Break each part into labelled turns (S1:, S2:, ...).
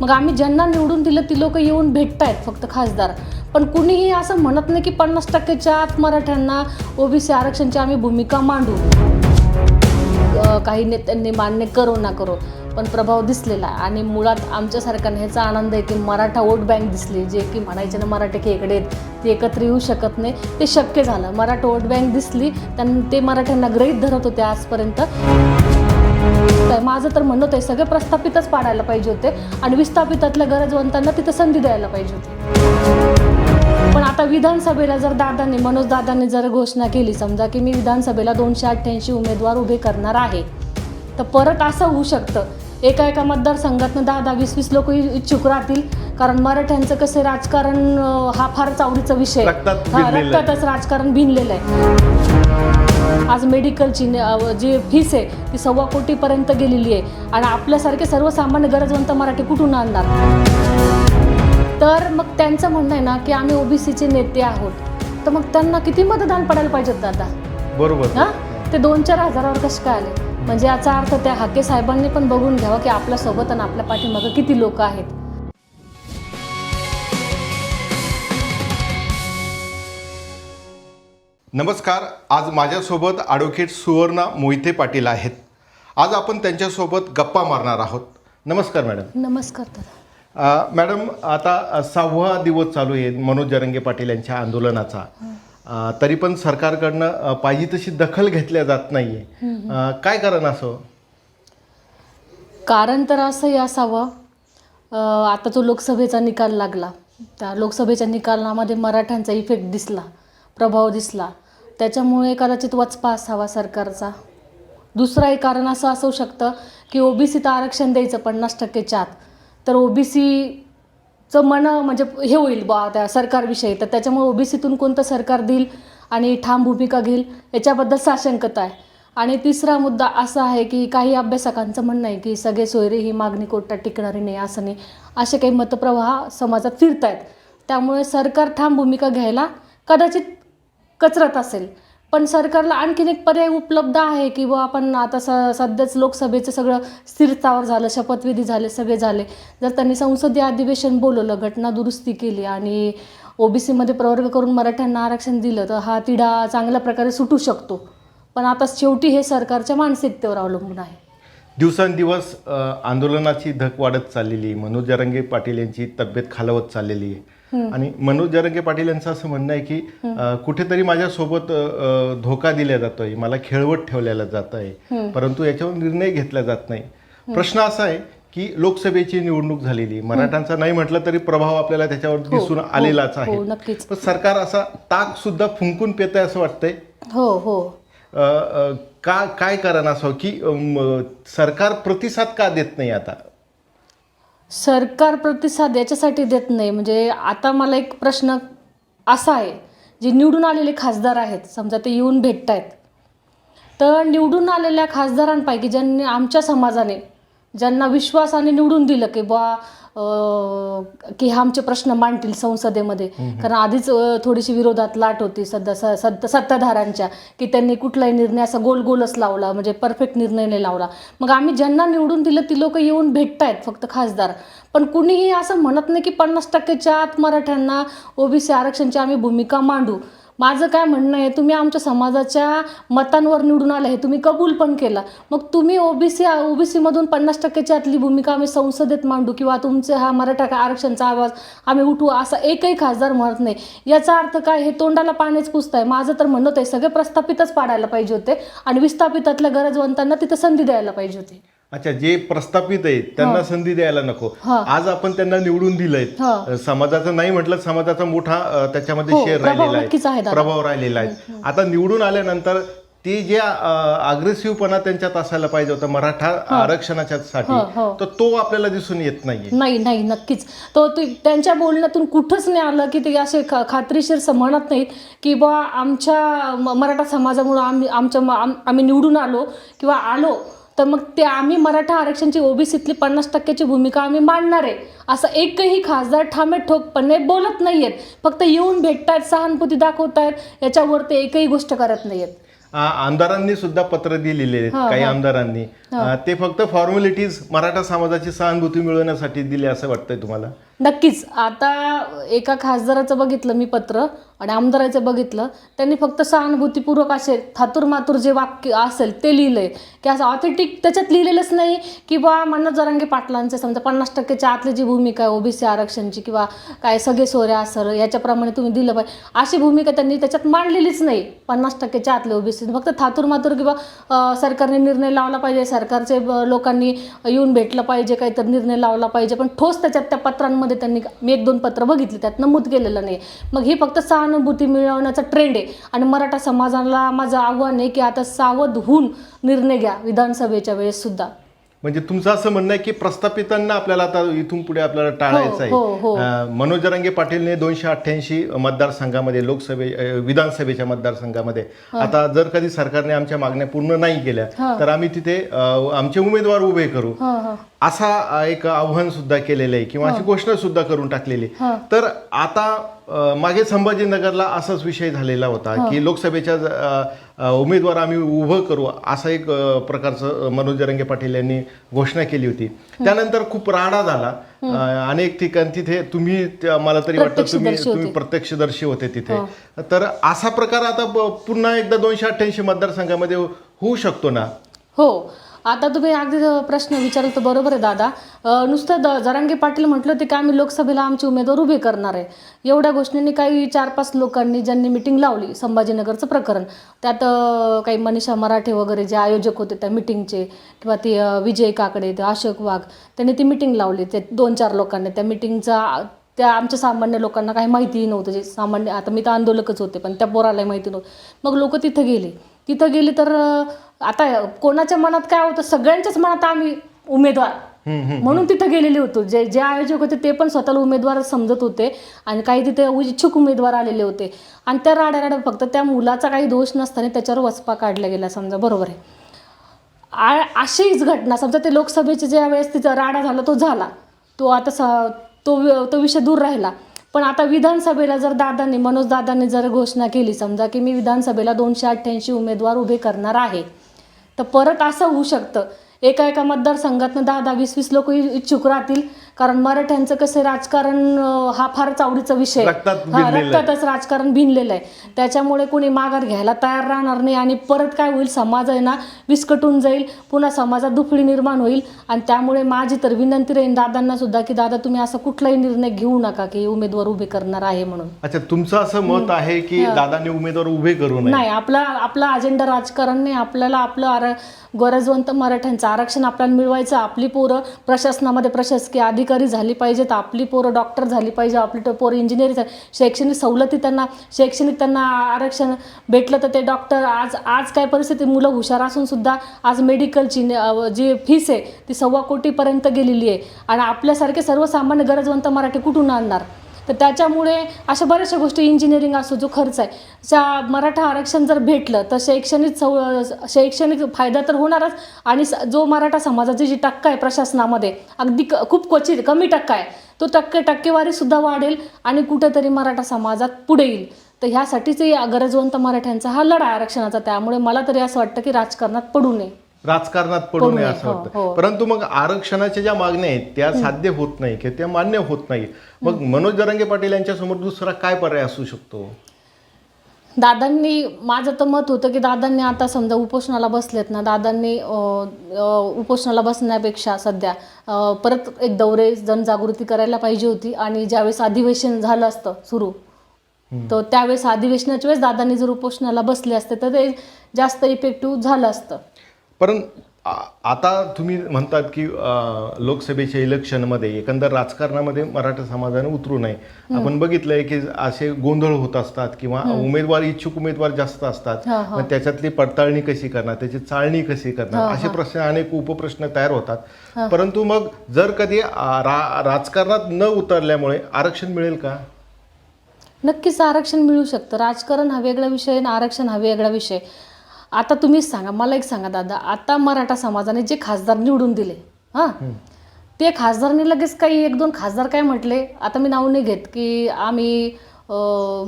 S1: मग आम्ही ज्यांना निवडून दिलं ती लोक येऊन भेटतायत फक्त खासदार. पण कुणीही असं म्हणत नाही की पन्नास टक्क्याच्या आत मराठ्यांना ओबीसी आरक्षणची आम्ही भूमिका मांडू. काही नेत्यांनी मान्य करो ना करो पण प्रभाव दिसलेला आहे. आणि मुळात आमच्यासारख्या ह्याचा आनंद आहे की मराठा वोट बँक दिसली जे की म्हणायचे ना मराठे की इकडे ते एकत्र येऊ शकत नाही. ते शक्य झालं. मराठा वोट बँक दिसली त्यां ते मराठ्यांना ग्रहित धरत होते आजपर्यंत. तर माझं तर म्हणणं आहे सगळे प्रस्थापितच पाडायला पाहिजे होते आणि विस्थापितातल्या गरजवंतांना तिथं संधी द्यायला पाहिजे होती. पण आता विधानसभेला जर दादांनी मनोज दादांनी जर घोषणा केली समजा की मी विधानसभेला दोनशे अठ्ठ्याऐंशी उमेदवार उभे करणार आहे तर परत असं होऊ शकतं. एका एका मतदारसंघातनं दहा दहा वीस वीस लोक इच्छुक राहतील. कारण मराठ्यांचं कसं राजकारण हा फारच आवडीचा विषय हा. रक्तातच राजकारण भिनलेलं आहे. आज मेडिकलची जी फीस आहे ती सव्वा कोटीपर्यंत गेलेली आहे. आणि आपल्यासारखे सर्वसामान्य गरजवंत मराठी कुठून आणणार? तर मग त्यांचं म्हणणं आहे ना की आम्ही ओबीसीचे नेते आहोत. तर मग त्यांना किती मतदान पडायला पाहिजेत दादा?
S2: बरोबर.
S1: हा? ते दोन चार हजारावर कसं काय आले? म्हणजे याचा अर्थ त्या हाके साहेबांनी पण बघून घ्यावं की आपल्यासोबत आणि आपल्या पाठीमागं किती लोक आहेत.
S2: नमस्कार आज माझ्यासोबत ॲडव्होकेट सुवर्णा मोहिते पाटील आहेत. आज आपण त्यांच्यासोबत गप्पा मारणार आहोत. नमस्कार मॅडम
S1: नमस्कार दादा.
S2: मॅडम आता सहावा दिवस चालू आहे मनोज जरंगे पाटील यांच्या आंदोलनाचा. तरी पण सरकारकडनं पाहिजे तशी दखल घेतल्या जात नाहीये. अ, काय कारण असं?
S1: कारण तर असंही असावं आता जो लोकसभेचा निकाल लागला. त्या लोकसभेच्या निकालामध्ये मराठ्यांचा इफेक्ट दिसला प्रभाव दिसला. त्याच्यामुळे कदाचित वचपा असावा सरकारचा. दुसराही एक कारण असं असू शकतं की ओबीसीचं आरक्षण द्यायचं पन्नास टक्केच्या आत. तर ओबीसीचं मन म्हणजे हे होईल बा त्या सरकारविषयी. तर त्याच्यामुळे ओबीसीतून कोणतं सरकार देईल आणि ठाम भूमिका घेईल याच्याबद्दल साशंकता आहे. आणि तिसरा मुद्दा असा आहे की काही अभ्यासकांचं म्हणणं आहे की सगळे सोयरे ही मागणी कोर्टात टिकणारी नाही असं नाही. असे काही मतप्रवाह समाजात फिरत आहेत त्यामुळे सरकार ठाम भूमिका घ्यायला कदाचित कचरत असेल. पण सरकारला आणखीन एक पर्याय उपलब्ध आहे की बुवा आपण आता स सध्याच लोकसभेचं सगळं स्थिरतावर झालं शपथविधी झाले सगळे झाले. जर त्यांनी संसदीय अधिवेशन बोलवलं घटना दुरुस्ती केली आणि ओबीसीमध्ये प्रवर्ग करून मराठ्यांना आरक्षण दिलं तर हा तिढा चांगल्या प्रकारे सुटू शकतो. पण आता शेवटी हे सरकारच्या मानसिकतेवर अवलंबून आहे.
S2: दिवसांदिवस आंदोलनाची धक वाढत चाललेली आहे. मनोज जरंगे पाटील यांची तब्येत खालवत चाललेली आहे. आणि मनोज जरंगे पाटील यांचं असं म्हणणं आहे की कुठेतरी माझ्यासोबत धोका दिला जातोय मला खेळवत ठेवलेला जात आहे परंतु याच्यावर निर्णय घेतला जात नाही. प्रश्न असा आहे की लोकसभेची निवडणूक झालेली आहे. मराठ्यांचा नाही म्हटलं तरी प्रभाव आपल्याला त्याच्यावर दिसून
S1: हो,
S2: आलेलाच आहे.
S1: हो
S2: पण सरकार असा ताक सुद्धा फुंकून पेत असं वाटतंय?
S1: हो हो.
S2: का काय कारण असावं की सरकार प्रतिसाद का देत नाही आता?
S1: सरकार प्रतिसाद याच्यासाठी देत नाही. म्हणजे आता मला एक प्रश्न असा आहे जे निवडून आलेले खासदार आहेत समजा ते येऊन भेटत आहेत तर निवडून आलेल्या खासदारांपैकी ज्यांनी आमच्या समाजाने ज्यांना विश्वासाने निवडून दिलं की बा की हे आमचे प्रश्न मांडतील संसदेमध्ये. कारण आधीच थोडीशी विरोधात लाट होती सध्या स सत्ता सत्ताधाऱ्यांच्या की त्यांनी कुठलाही निर्णय असा गोल गोलच लावला म्हणजे परफेक्ट निर्णय नाही लावला. मग आम्ही ज्यांना निवडून दिलं ती लोक येऊन भेटतायत फक्त खासदार. पण कुणीही असं म्हणत नाही की पन्नास टक्क्याच्या आत मराठ्यांना ओबीसी आरक्षणची आम्ही भूमिका मांडू. माझं काय म्हणणं आहे तुम्ही आमच्या समाजाच्या मतांवर निवडून आलं हे तुम्ही कबूल पण केला. मग तुम्ही ओबीसी ओबीसीमधून पन्नास टक्क्याच्या आतली भूमिका आम्ही संसदेत मांडू किंवा तुमचे हा मराठा आरक्षणचा आवाज आम्ही उठवू असा एकही खासदार म्हणत नाही. याचा अर्थ काय? हे तोंडाला पाणीच आहे माझं तर म्हणणं आहे सगळे प्रस्थापितच पाडायला पाहिजे होते आणि विस्थापितातल्या गरजवंतांना तिथं संधी द्यायला पाहिजे होती.
S2: अच्छा जे प्रस्थापित आहेत त्यांना संधी द्यायला नको. आज आपण त्यांना निवडून दिलंय. समाजाचं नाही म्हटलं समाजाचा मोठा अ, त्याच्यामध्ये
S1: हो,
S2: शेअर
S1: प्रभाव
S2: राहिलेला
S1: नक्कीच आहे दादा.
S2: प्रभाव राहिलेला आहे. आता निवडून आल्यानंतर ते जे अग्रेसिव्हपणा त्यांच्यात असायला पाहिजे होता मराठा आरक्षणाच्या साठी
S1: हो, हो.
S2: तर तो आपल्याला दिसून येत नाहीये.
S1: नाही नाही नक्कीच. तो ते त्यांच्या बोलण्यातून कुठंच नाही आलं की ते असे खा खात्रीशीर म्हणत नाहीत की बा आमच्या म- मराठा समाजामुळं आम्ही आमच्या म- आम- आम्ही निवडून आलो किंवा आलो तर मग ते आम्ही मराठा आरक्षणची ओबीसीतली पन्नास टक्क्याची भूमिका आम्ही मांडणार आहे. असं एकही खासदार ठामे ठोकपणे बोलत नाहीयेत. फक्त येऊन भेटतायत सहानुभूती दाखवतायत याच्यावर ते एकही गोष्ट करत नाहीयेत.
S2: आ- आमदारांनी सुद्धा पत्र दिलेले आहेत काही. आमदारांनी. ते फक्त फॉर्मॅलिटीज मराठा समाजाची सहानुभूती मिळवण्यासाठी दिले असं वाटतंय तुम्हाला?
S1: नक्कीच. आता एका खासदाराचं बघितलं मी पत्र आणि आमदाराचं बघितलं त्यांनी फक्त सहानुभूतीपूर्वक असे थातूरमातूर जे वाक्य असेल ते लिहिलंय. की असं ऑथेंटिक त्याच्यात लिहिलेलंच नाही की बा मनोज जरांगे पाटलांचे समजा पन्नास टक्केच्या आतली जी भूमिका आहे ओबीसी आरक्षणची किंवा काय सगळे सोऱ्या असर याच्याप्रमाणे तुम्ही दिलं पाहिजे अशी भूमिका त्यांनी त्याच्यात मांडलेलीच नाही. पन्नास टक्केच्या आतले ओबीसी. फक्त थातूर मातूर किंवा सरकारने निर्णय लावला पाहिजे सरकारचे लोकांनी येऊन भेटलं पाहिजे काहीतरी निर्णय लावला पाहिजे पण ठोस त्याच्यात त्या पत्रांमध्ये त्यांनी मी एक दोन पत्र बघितली त्यात नमूद केलेलं नाही. मग हे फक्त सहानुभूती मिळवण्याचा ट्रेंड आहे. आणि मराठा समाजाला माझं आव्हान आहे की आता सावध होऊन निर्णय घ्या विधानसभेच्या वेळेस सुद्धा.
S2: म्हणजे तुमचं असं म्हणणं आहे की प्रस्थापितांना आपल्याला आता इथून पुढे आपल्याला टाळायचं
S1: हो, हो.
S2: आहे अं, मनोज जरांगे पाटीलने दोनशे अठ्ठ्याऐंशी मतदारसंघामध्ये लोकसभे अं, विधानसभेच्या मतदारसंघामध्ये. आता जर कधी सरकारने आमच्या मागण्या पूर्ण नाही केल्या तर आम्ही तिथे अं, आमचे उमेदवार उभे करू.
S1: हां हां.
S2: असा अं, एक आव्हान सुद्धा केलेलं आहे किंवा अशी घोषणा सुद्धा करून टाकलेली तर आता मागे संभाजीनगरला असाच विषय झालेला होता की लोकसभेच्या उमेदवार आम्ही उभं करू असा एक प्रकारचं मनोज जरंगे पाटील यांनी घोषणा केली होती. त्यानंतर खूप राडा झाला. अनेक ठिकाणी तिथे तुम्ही मला तरी वाटतं तुम्ही
S1: प्रत्यक्षदर्शी
S2: तुम्ही प्रत्यक्षदर्शी होते तिथे. तर असा प्रकार आता पुन्हा एकदा दोनशे अठ्ठ्याऐंशी मतदारसंघामध्ये होऊ शकतो ना?
S1: हो. आता तुम्ही अगदी प्रश्न विचारला तर बरोबर आहे दादा. नुसतं द जरांगे पाटील म्हटलं ते काय आम्ही लोकसभेला आमचे उमेदवार उभे करणार आहे. एवढ्या गोष्टींनी काही चार पाच लोकांनी ज्यांनी मिटिंग लावली संभाजीनगरचं प्रकरण. त्यात काही मनीषा मराठे वगैरे जे आयोजक होते त्या मिटिंगचे किंवा ती विजय काकडे ते अशोक वाघ त्यांनी ती मिटिंग लावली. ते दोन चार लोकांनी. त्या मिटिंगचा त्या आमच्या सामान्य लोकांना काही माहितीही नव्हतं. जे सामान्य आता मी तर आंदोलकच होते पण त्या पोरालाही माहिती नव्हतं. मग लोक तिथं गेले. तिथं गेले तर आता कोणाच्या मनात काय होतं? सगळ्यांच्याच मनात आम्ही उमेदवार. म्हणून तिथं गेलेले होतो. जे जे आयोजक होते ते पण स्वतःला उमेदवार समजत होते. आणि काही तिथे इच्छुक उमेदवार आलेले होते. आणि त्या राड्या राड्या फक्त त्या मुलाचा काही दोष नसताना त्याच्यावर वचपा काढला गेला समजा बरोबर आहे. अशीच घटना समजा ते लोकसभेचे ज्या वेळेस तिचा राडा झाला तो झाला. तो आता स तो तो विषय दूर राहिला. पण आता विधानसभेला जर दादांनी मनोज दादांनी जर घोषणा केली समजा की मी विधानसभेला दोनशे अठ्ठ्याऐंशी उमेदवार उभे करणार आहे तर परत असं होऊ शकतं. एका एका मतदारसंघातनं दहा दहा वीस वीस लोक इच्छुक राहतील. कारण मराठ्यांचं कसं राजकारण हा फारच आवडीचा विषय हा. रक्तातच राजकारण भिनलेलं आहे. त्याच्यामुळे कोणी माघार घ्यायला तयार राहणार नाही आणि परत काय होईल समाज आहे ना विस्कटून जाईल पुन्हा समाजात दुफळी निर्माण होईल. आणि त्यामुळे माझी तर विनंती राहील दादांना सुद्धा की दादा तुम्ही असा कुठलाही निर्णय घेऊ नका की उमेदवार उभे करणार आहे म्हणून.
S2: अच्छा तुमचं असं मत आहे की दादांनी उमेदवार उभे करू
S1: नाही आपला आपला अजेंडा राजकारण नाही. आपल्याला आपलं आर गरजवंत मराठ्यांचं आरक्षण आपल्याला मिळवायचं आपली पोरं प्रशासनामध्ये प्रशासकीय अधिकारी झाली पाहिजेत आपली पोरं डॉक्टर झाली पाहिजे आपली पोरं इंजिनिअरिंग शैक्षणिक सवलती त्यांना शैक्षणिक त्यांना आरक्षण भेटलं तर ते डॉक्टर आज आज काय परिस्थिती? मुलं हुशार असून सुद्धा आज मेडिकलची जी फीस आहे ती सव्वा कोटीपर्यंत गेलेली आहे. आणि आपल्यासारखे सर्वसामान्य गरजवंत मराठी कुठून आणणार? तर त्याच्यामुळे अशा बऱ्याचशा गोष्टी इंजिनिअरिंग असो जो खर्च आहे. त्या मराठा आरक्षण जर भेटलं तर शैक्षणिक सव शैक्षणिक फायदा तर होणारच. आणि स- जो मराठा समाजाची जी टक्का आहे प्रशासनामध्ये अगदी क खूप क्वचित कमी टक्का आहे तो टक्के टक्केवारीसुद्धा वाढेल आणि कुठेतरी मराठा समाजात पुढे येईल. तर ह्यासाठीच या गरजवंत मराठ्यांचा हा लढा आरक्षणाचा. त्यामुळे मला तरी असं वाटतं की राजकारणात पडू नये.
S2: राजकारणात पडू नये असं
S1: हो,
S2: वाटतं.
S1: हो.
S2: परंतु मग आरक्षणाच्या ज्या मागण्या आहेत त्या साध्य होत नाही किंवा त्या मान्य होत नाही. मग मनोज जरांगे पाटील यांच्यासमोर दुसरा काय पर्याय असू शकतो?
S1: दादांनी माझं तर मत होतं की दादांनी आता समजा उपोषणाला बसलेत ना दादांनी उपोषणाला बसण्यापेक्षा सध्या परत एक दौरे जनजागृती करायला पाहिजे होती आणि ज्यावेळेस अधिवेशन झालं असतं सुरू तर त्यावेळेस अधिवेशनाच्या वेळेस दादांनी जर उपोषणाला बसले असते तर ते जास्त इफेक्टिव्ह झालं असतं.
S2: पण आता तुम्ही म्हणतात की लोकसभेच्या इलेक्शनमध्ये एकंदर राजकारणामध्ये मराठा समाजाने उतरू नये. आपण बघितलंय की असे गोंधळ होत असतात किंवा उमेदवार इच्छुक उमेदवार जास्त असतात. मग त्याच्यातली पडताळणी कशी करणार? त्याची चाळणी कशी करणार? असे प्रश्न अनेक उपप्रश्न तयार होतात. परंतु मग जर कधी रा- राजकारणात न उतरल्यामुळे आरक्षण मिळेल का?
S1: नक्कीच आरक्षण मिळू शकतं. राजकारण हा वेगळा विषय आणि आरक्षण हा वेगळा विषय. आता तुम्हीच सांगा मला एक सांगा दादा आता मराठा समाजाने जे खासदार निवडून दिले हां? ते खासदारने लगेच काही एक दोन खासदार काय म्हटले? आता मी नाव नाही घेत की आम्ही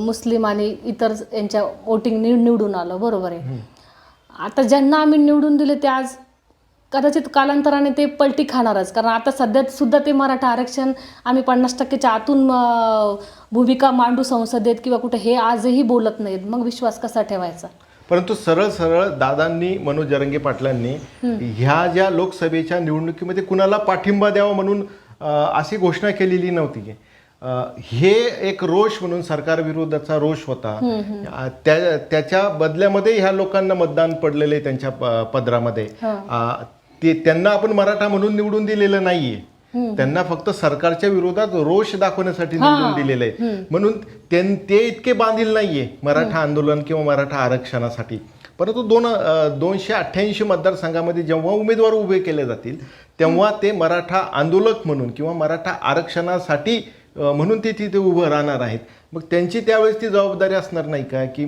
S1: मुस्लिम आणि इतर यांच्या वोटिंग निवडून आलो बरोबर आहे. आता ज्यांना आम्ही निवडून दिले ते आज कदाचित कालांतराने ते पलटी खाणारच कारण आता सध्या सुद्धा ते मराठा आरक्षण आम्ही पन्नास टक्केच्या आतून भूमिका मांडू संसदेत किंवा कुठे हे आजही बोलत नाहीत. मग विश्वास कसा ठेवायचा?
S2: परंतु सरळ सरळ दादांनी मनोज जरंगे पाटलांनी ह्या ज्या लोकसभेच्या निवडणुकीमध्ये कुणाला पाठिंबा द्यावा म्हणून अशी घोषणा केलेली नव्हती. हे एक रोष म्हणून सरकारविरोधाचा रोष होता. त्या त्याच्या बदल्यामध्ये ह्या लोकांना मतदान पडलेलं त्यांच्या पदरामध्ये. ते त्यांना आपण मराठा म्हणून निवडून दिलेलं नाहीये. त्यांना फक्त सरकारच्या विरोधात रोष दाखवण्यासाठी निवडून दिलेलं आहे म्हणून ते इतके बांधील नाहीये मराठा आंदोलन किंवा मराठा आरक्षणासाठी. परंतु दोन दोनशे अठ्ठ्याऐंशी मतदारसंघामध्ये जेव्हा उमेदवार उभे केले जातील तेव्हा ते मराठा आंदोलक म्हणून किंवा मराठा आरक्षणासाठी म्हणून ते तिथे उभं राहणार आहेत. मग त्यांची त्यावेळेस ती जबाबदारी असणार नाही का? की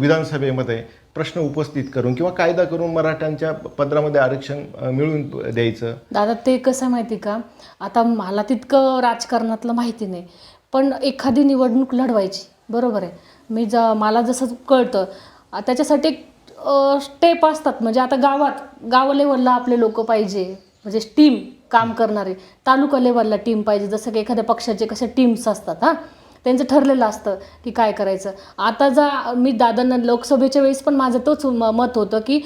S2: विधानसभेमध्ये प्रश्न उपस्थित करून किंवा कायदा करून मराठ्यांच्या पत्रामध्ये आरक्षण मिळवून द्यायचं.
S1: दादा ते कसं आहे माहिती का? आता मला तितकं राजकारणातलं माहिती नाही पण एखादी निवडणूक लढवायची बरोबर आहे. मी ज मला जसं कळतं त्याच्यासाठी एक स्टेप असतात. म्हणजे आता गावात गाव लेवलला आपले लोक पाहिजे म्हणजे टीम काम करणारे. तालुका लेवलला टीम पाहिजे. जसं की एखाद्या पक्षाचे कसे टीम्स असतात हां? त्यांचं ठरलेलं असतं की काय करायचं. आता जा मी दादांना लोकसभेच्या वेळेस पण माझं तोच मत होतं की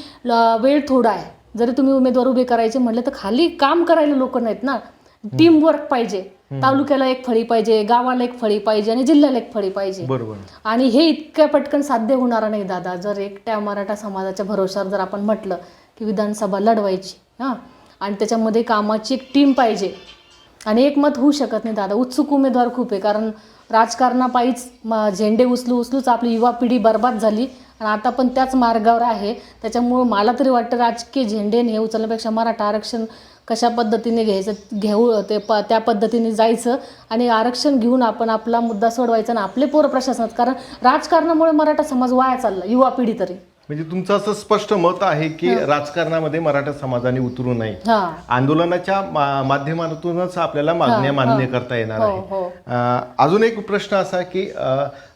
S1: वेळ थोडा आहे. जरी तुम्ही उमेदवार उभे करायचे म्हटलं तर खाली काम करायला लोक नाहीत ना. टीम वर्क पाहिजे. तालुक्याला एक फळी पाहिजे गावाला एक फळी पाहिजे आणि जिल्ह्याला एक फळी पाहिजे.
S2: बरोबर.
S1: आणि हे इतक्या पटकन साध्य होणार नाही दादा. जर एकट्या मराठा समाजाच्या भरोशावर जर आपण म्हटलं की विधानसभा लढवायची हां आणि त्याच्यामध्ये कामाची एक टीम पाहिजे. आणि एक मत होऊ शकत नाही दादा. उत्सुक उमेदवार खूप आहे. कारण राजकारणापायीच म झेंडे उचलू उचलूच आपली युवा पिढी बर्बाद झाली. आणि आता पण त्याच मार्गावर आहे. त्याच्यामुळं मला तरी वाटतं राजकीय झेंडे हे उचलण्यापेक्षा मराठा आरक्षण कशा पद्धतीने घ्यायचं घेऊ ते प त्या पद्धतीने जायचं आणि आरक्षण घेऊन आपण आपला मुद्दा सोडवायचा आणि आपले पोरं प्रशासनात. कारण राजकारणामुळे मराठा समाज वाया चालला युवा पिढी तरी.
S2: म्हणजे तुमचं असं स्पष्ट मत आहे की राजकारणामध्ये मराठा समाजाने उतरू नये.
S1: हां.
S2: आंदोलनाच्या माध्यमातूनच आपल्याला मागण्या मान्य करता येणार
S1: हो
S2: आहे.
S1: हो
S2: अ, अजून एक प्रश्न असा की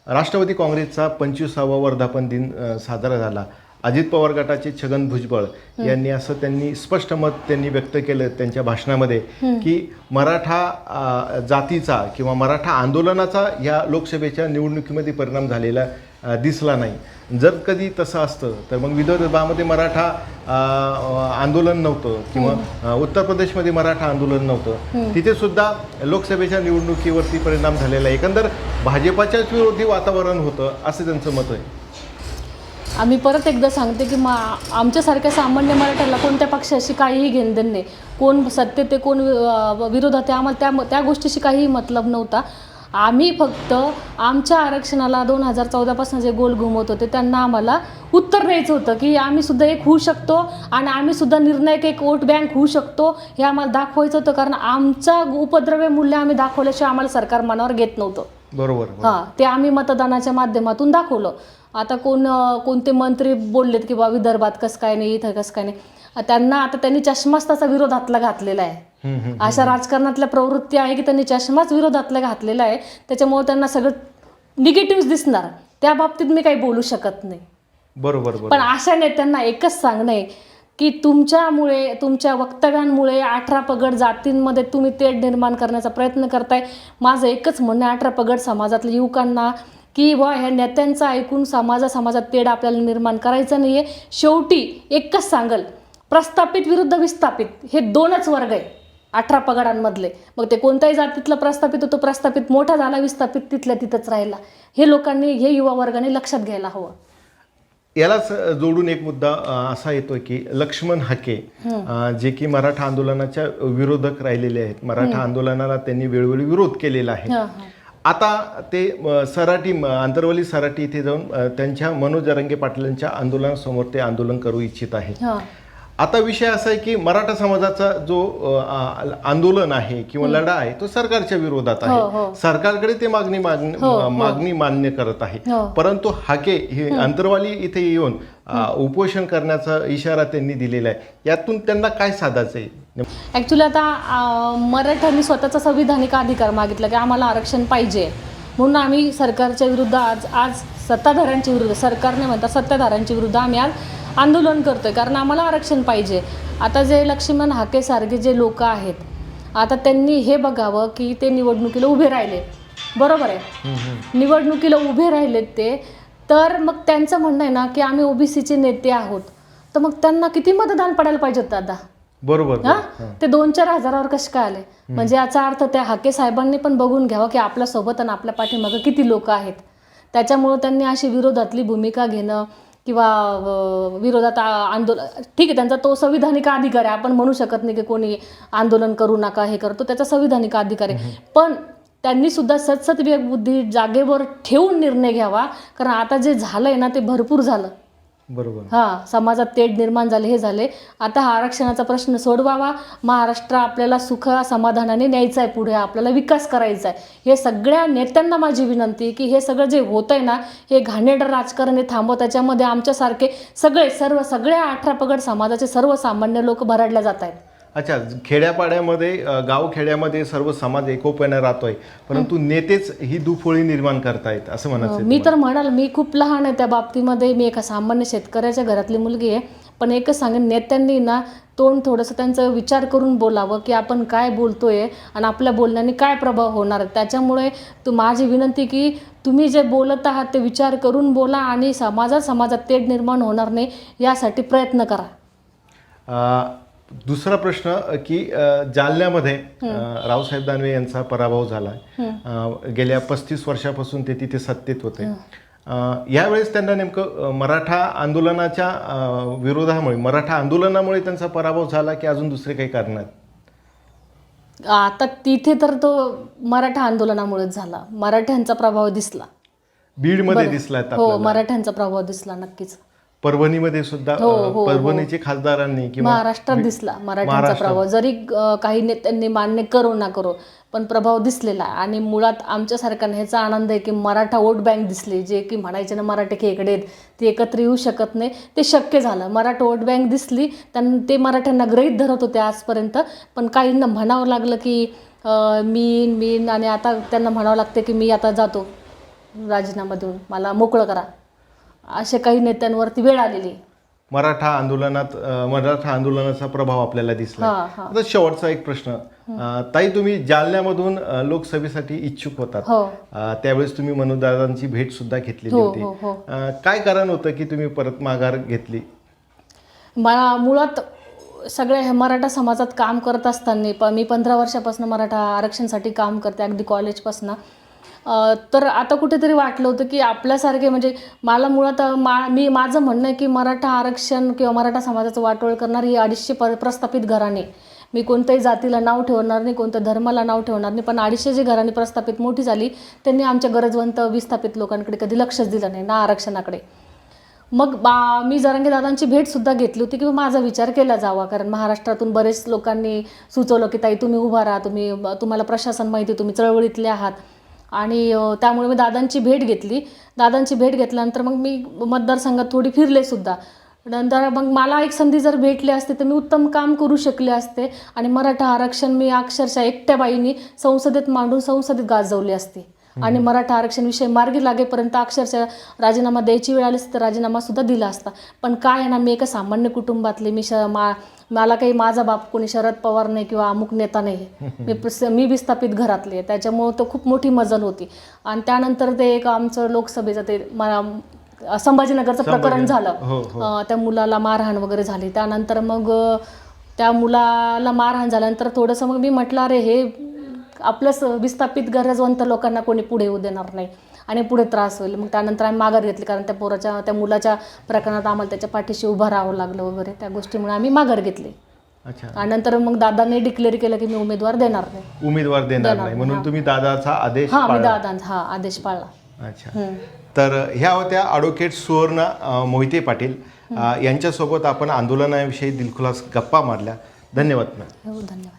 S2: राष्ट्रवादी काँग्रेसचा पंचवीसावा वर्धापन दिन साजरा झाला. अजित पवार गटाचे छगन भुजबळ यांनी असं त्यांनी स्पष्ट मत त्यांनी व्यक्त केलं त्यांच्या भाषणामध्ये की मराठा जातीचा किंवा मराठा आंदोलनाचा या लोकसभेच्या निवडणुकीमध्ये परिणाम झालेला दिसला नाही. जर कधी तसं असतं तर मग विदर्भामध्ये मराठा आंदोलन नव्हतं किंवा उत्तर प्रदेशमध्ये मराठा आंदोलन नव्हतं. तिथे सुद्धा लोकसभेच्या निवडणुकीवरती परिणाम झालेला आहे. एकंदर भाजपाच्याच विरोधी वातावरण होतं असं त्यांचं मत आहे.
S1: आम्ही परत एकदा सांगते की मा आमच्यासारख्या सामान्य मराठ्याला कोणत्या पक्षाशी काहीही घेणदेण नाही. कोण सत्तेत ते कोण विरोधात आहे आम्हाला त्या त्या गोष्टीशी काहीही मतलब नव्हता. आम्ही फक्त आमच्या आरक्षणाला दोन हजार चौदापासून जे गोल घुमवत होते त्यांना आम्हाला उत्तर द्यायचं होतं की आम्ही सुद्धा एक होऊ शकतो आणि आम्ही सुद्धा निर्णायक एक वोट बँक होऊ शकतो हे आम्हाला दाखवायचं होतं. कारण आमचा उपद्रव्य मूल्य आम्ही दाखवल्याशिवाय आम्हाला सरकार मनावर घेत नव्हतं.
S2: बरोबर
S1: हां ते आम्ही मतदानाच्या माध्यमातून दाखवलं. आता कोण कोणते मंत्री बोललेत की बा विदर्भात कसं काय नाही इथं कसं काय नाही. त्यांना आता त्यांनी चष्माच त्याचा विरोधातला घातलेला आहे. अशा राजकारणातल्या प्रवृत्ती आहे की त्यांनी चष्माच विरोधातला घातलेला आहे. त्याच्यामुळे त्यांना सगळं निगेटिव्ह दिसणार. त्या बाबतीत मी काही बोलू शकत नाही.
S2: बरोबर.
S1: पण अशा नेत्यांना एकच सांगणं आहे की तुमच्यामुळे तुमच्या वक्तव्यांमुळे अठरा पगड जातींमध्ये तुम्ही तेढ निर्माण करण्याचा प्रयत्न करताय. माझं एकच म्हणणं अठरा पगड समाजातल्या युवकांना की वा ह्या नेत्यांचं ऐकून समाजा समाजात तेढ आपल्याला निर्माण करायचं नाही आहे शेवटी एकच सांगल प्रस्थापित विरुद्ध विस्थापित हे दोनच वर्ग आहे अठरा पगडांमधले. मग ते कोणत्याही जातीतला प्रस्थापित होतो प्रस्थापित मोठा झाला विस्थापित तिथल्या तिथंच राहिला. हे लोकांनी हे युवा वर्गाने लक्षात घ्यायला हवं.
S2: यालाच जोडून एक मुद्दा असा येतोय की लक्ष्मण हाके जे की मराठा आंदोलनाच्या विरोधक राहिलेले आहेत. मराठा आंदोलनाला त्यांनी वेळोवेळी विरोध केलेला आहे. आता ते सराटी आंतरवली सराटी इथे जाऊन त्यांच्या मनोज जरांगे पाटलांच्या आंदोलनासमोर ते आंदोलन करू इच्छित आहे
S1: हां.
S2: आता विषय असा आहे की मराठा समाजाचा जो आंदोलन आहे किंवा लढा आहे तो सरकारच्या विरोधात
S1: हो, हो.
S2: आहे सरकारकडे ते मागणी मागणी
S1: हो, हो.
S2: मागणी मान्य करत आहे.
S1: हो.
S2: परंतु हाके हे अंतरवाली इथे येऊन उपोषण करण्याचा इशारा त्यांनी दिलेला आहे. यातून त्यांना काय साधायचं आहे?
S1: ॲक्च्युली आता मराठ्यांनी स्वतःचा संविधानिक अधिकार मागितला की आम्हाला आरक्षण पाहिजे. म्हणून आम्ही सरकारच्या विरुद्ध आज आज सत्ताधाऱ्यांच्या विरुद्ध सरकारने म्हणतात सत्ताधाऱ्यांच्या विरुद्ध आम्ही आज आंदोलन करतोय कारण आम्हाला आरक्षण पाहिजे. आता जे लक्ष्मण हाकेसारखे जे लोक आहेत आता त्यांनी हे बघावं की ते निवडणुकीला उभे राहिले. बरोबर आहे? निवडणुकीला उभे राहिलेत ते. तर मग त्यांचं म्हणणं आहे ना की आम्ही ओबीसीचे नेते आहोत. तर मग त्यांना किती मतदान पडायला पाहिजेत दादा?
S2: बरोबर
S1: हा? ते दोन चार हजारावर कसे काय आले? म्हणजे याचा अर्थ त्या हाके साहेबांनी पण बघून घ्यावं की आपल्यासोबत आणि आपल्या पाठीमागं किती लोक आहेत. त्याच्यामुळं त्यांनी अशी विरोधातली भूमिका घेणं किंवा विरोधात आंदोलन ठीक आहे त्यांचा तो संविधानिक अधिकार आहे. आपण म्हणू शकत नाही की कोणी आंदोलन करू नका हे करतो त्याचा संविधानिक अधिकार आहे. पण त्यांनी सुद्धा सतसत बुद्धी जागेवर ठेवून निर्णय घ्यावा. कारण आता जे झालंय ना ते भरपूर झालं.
S2: बरोबर.
S1: हा समाजात तेढ निर्माण झाले हे झाले. आता हा आरक्षणाचा प्रश्न सोडवावा. महाराष्ट्र आपल्याला सुख समाधानाने न्यायचा आहे पुढे. आपल्याला विकास करायचा आहे. हे सगळ्या नेत्यांना माझी विनंती की हे सगळं जे होत आहे ना हे घाणेरडं राजकारण हे थांबव त्याच्यामध्ये आमच्यासारखे सगळे सर्व सगळ्या अठरा पगड समाजाचे सर्वसामान्य लोक भरडल्या जात आहेत.
S2: अच्छा खेड्यापाड्यामध्ये गाव खेड्यामध्ये सर्व समाज एकोप्याने राहतोय परंतु नेतेच ही दुफोळी निर्माण करतायत असं म्हणायचं
S1: मी तर म्हणाल मी खूप लहान आहे त्या बाबतीमध्ये मी एका सामान्य शेतकऱ्याच्या घरातली मुलगी आहे पण एकच सांगेन नेत्यांनी ना तोंड थोडंसं त्यांचा विचार करून बोलावं की आपण काय बोलतोय आणि आपल्या बोलण्याने काय प्रभाव होणार त्याच्यामुळे तू माझी विनंती की तुम्ही जे बोलत आहात ते विचार करून बोला आणि समाजात समाजात तेढ निर्माण होणार नाही यासाठी प्रयत्न करा.
S2: दुसरा प्रश्न की जालन्यामध्ये रावसाहेब दानवे यांचा पराभव झाला. गेल्या पस्तीस वर्षापासून ते तिथे सत्तेत होते. यावेळेस त्यांना नेमकं मराठा आंदोलनाच्या विरोधामुळे मराठा आंदोलनामुळे त्यांचा पराभव झाला की अजून दुसरे काही कारण आहेत?
S1: आता तिथे तर तो मराठा आंदोलनामुळेच झाला. मराठ्यांचा प्रभाव दिसला.
S2: बीडमध्ये दिसलाय
S1: हो मराठ्यांचा प्रभाव दिसला नक्कीच.
S2: परभणीमध्ये सुद्धा
S1: हो,
S2: अ, परभणीचे खासदारांनी किंवा
S1: महाराष्ट्रात दिसला मराठ्यांचा प्रभाव. जरी अ, काही नेत्यांनी मान्य करो ना करो पण प्रभाव दिसलेला आहे. आणि मुळात आमच्यासारख्या ह्याचा आनंद आहे की मराठा वोट बँक दिसली जे की म्हणायचे ना मराठी खेकडे आहेत, ते एकत्र येऊ शकत नाही. ते शक्य झालं. मराठा वोट बँक दिसली त्यांना ते मराठ्यांना गृहीत धरत होते आजपर्यंत पण काहींना म्हणावं लागलं की अ, मी मी आणि आता त्यांना म्हणावं लागते की मी आता जातो राजीनामा देऊन. मला मोकळं करा. असे काही नेत्यांवरती वेळ आलेली आहे.
S2: मराठा आंदोलनात अ, मराठा आंदोलनाचा प्रभाव आपल्याला दिसला
S1: हा
S2: आता शेवटचा एक प्रश्न. अ, ताई तुम्ही जालन्यामधून अ, लोकसभेसाठी इच्छुक होतात.
S1: हो.
S2: अ, त्यावेळेस तुम्ही मनोदादांची भेट सुद्धा घेतलेली
S1: हो
S2: होती.
S1: हो हो.
S2: अ, काय कारण होतं की तुम्ही परत माघार घेतली?
S1: मला मुळात सगळ्या ह्या मराठा समाजात काम करत असताना प मी पंधरा वर्षापासून मराठा आरक्षणासाठी काम करते अगदी कॉलेजपासून तर आता कुठेतरी वाटलं होतं की आपल्यासारखे म्हणजे मला मुळात मा मी माझं म्हणणं आहे की मराठा आरक्षण किंवा मराठा समाजाचं वाटोळ करणारी ही अडीचशे प प्रस्थापित घराणे. मी कोणत्याही जातीला नाव ठेवणार नाही कोणत्या धर्माला नाव ठेवणार नाही पण अडीचशे जी घराणी प्रस्थापित मोठी झाली त्यांनी आमच्या गरजवंत विस्थापित लोकांकडे कधी लक्षच दिलं नाही ना आरक्षणाकडे. मग बा मी जरांगे दादांची भेटसुद्धा घेतली होती की माझा विचार केला जावा कारण महाराष्ट्रातून बरेच लोकांनी सुचवलं की ताई तुम्ही उभा राहा तुम्ही तुम्हाला प्रशासन माहिती तुम्ही चळवळीतले आहात. आणि त्यामुळे मी दादांची भेट घेतली. दादांची भेट घेतल्यानंतर मग मी मतदारसंघात थोडी फिरले सुद्धा. नंतर मग मला एक संधी जर भेटली असते तर मी उत्तम काम करू शकले असते आणि मराठा आरक्षण मी अक्षरशः एकट्या बाईंनी संसदेत मांडून संसदेत गाजवले असते. आणि मराठा आरक्षण विषय मार्गी लागेपर्यंत अक्षरशः राजीनामा द्यायची वेळ आली असती तर राजीनामा सुद्धा दिला असता. पण काय आहे ना मी एका सामान्य कुटुंबातले मी श मा मला काही माझा बाप कोणी शरद पवार नाही किंवा अमुक नेता नाही. मी मी विस्थापित घरातली आहे. त्याच्यामुळं तो खूप मोठी मजल होती. आणि त्यानंतर ते एक आमचं लोकसभेचं ते मला संभाजीनगरचं प्रकरण झालं.
S2: हो हो.
S1: त्या मुलाला मारहाण वगैरे झाली. त्यानंतर मग त्या मुलाला मारहाण झाल्यानंतर थोडंसं मग मी म्हटलं अरे हे आपलं विस्थापित गरजवंत लोकांना कोणी पुढे येऊ देणार नाही. आणि पुढे त्रास होईल. मग त्यानंतर आम्ही माघार घेतली कारण त्या पोराच्या त्या मुलाच्या प्रकरणात आम्हाला त्याच्या पाठीशी उभं राहावं लागलं वगैरे. त्या गोष्टीमुळे आम्ही माघार घेतली.
S2: अच्छा.
S1: आणि नंतर मग दादाने डिक्लेअर केलं की मी उमेदवार देणार नाही.
S2: उमेदवार देणार नाही. म्हणून तुम्ही दादाचा आदेश
S1: हां मी
S2: पाळला.
S1: दादा हा आदेश पाळला.
S2: अच्छा. तर ह्या होत्या ॲडव्होकेट सुवर्ण अ, मोहिते पाटील. अ, यांच्यासोबत आपण आंदोलनाविषयी दिलखुलास गप्पा मारल्या. धन्यवाद मॅम.
S1: हो धन्यवाद.